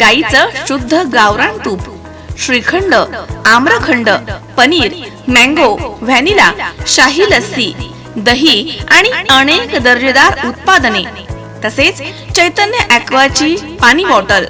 गाईचं शुद्ध गावरान तूप श्रीखंड आम्रखंड पनीर मँगो व्हॅनिला शाही लस्सी दही आणि अनेक दर्जेदार उत्पादने. तसेच चैतन्य ॲक्वाची पाणी बॉटल.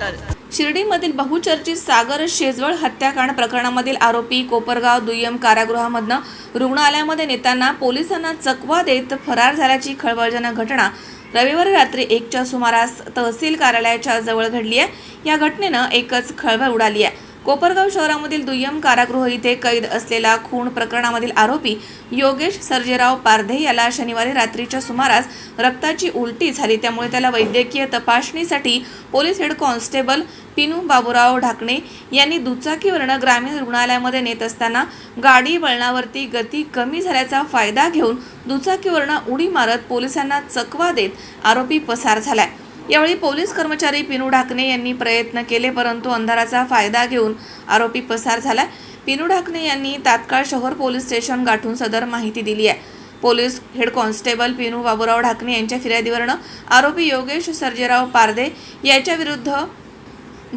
शिर्डीमधील बहुचर्चित सागर शेजवळ हत्याकांड प्रकरणामधील आरोपी कोपरगाव दुय्यम कारागृहामधनं रुग्णालयामध्ये नेताना पोलिसांना चकवा देत फरार झाल्याची खळबळजनक घटना रविवारी रात्री एकच्या सुमारास तहसील कार्यालयाच्या जवळ घडली आहे. या घटनेनं एकच खळबळ उडाली आहे. कोपरगाव शहरामधील दुय्यम कारागृह इथे कैद असलेला खून प्रकरणामधील आरोपी योगेश सर्जेराव पारधे याला शनिवारी रात्रीच्या सुमारास रक्ताची उलटी झाली. त्यामुळे त्याला वैद्यकीय तपासणीसाठी police head constable Pinu Baburao Dhakane यांनी दुचाकीवरनं ग्रामीण रुग्णालयामध्ये नेत असताना गाडी वळणावरती गती कमी झाल्याचा फायदा घेऊन दुचाकीवरनं उडी मारत पोलिसांना चकवा देत आरोपी पसार झालाय. यावेळी पोलीस कर्मचारी पिनू ढाकणे यांनी प्रयत्न केले परंतु अंधाराचा फायदा घेऊन आरोपी पसार झाला. पिनू ढाकणे यांनी तात्काळ शहर पोलीस स्टेशन गाठून सदर माहिती दिली आहे. Police head constable Pinu Baburao Dhakane यांच्या फिर्यादीवरनं आरोपी योगेश सर्जेराव पारदे याच्याविरुद्ध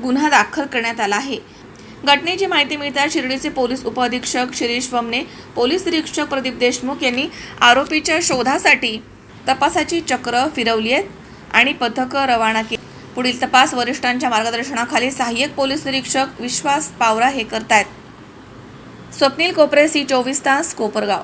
गुन्हा दाखल करण्यात आला आहे. घटनेची माहिती मिळताच शिर्डीचे पोलीस उपअधीक्षक शिरीष वमने पोलीस निरीक्षक प्रदीप देशमुख यांनी आरोपीच्या शोधासाठी तपासाची चक्र फिरवली आहेत. आणि पथकं रवाना केली पुढील तपास वरिष्ठांच्या मार्गदर्शनाखाली सहाय्यक पोलीस निरीक्षक विश्वास पावरा हे करतायत. स्वप्नील कोपरे सी चोवीस तास कोपरगाव.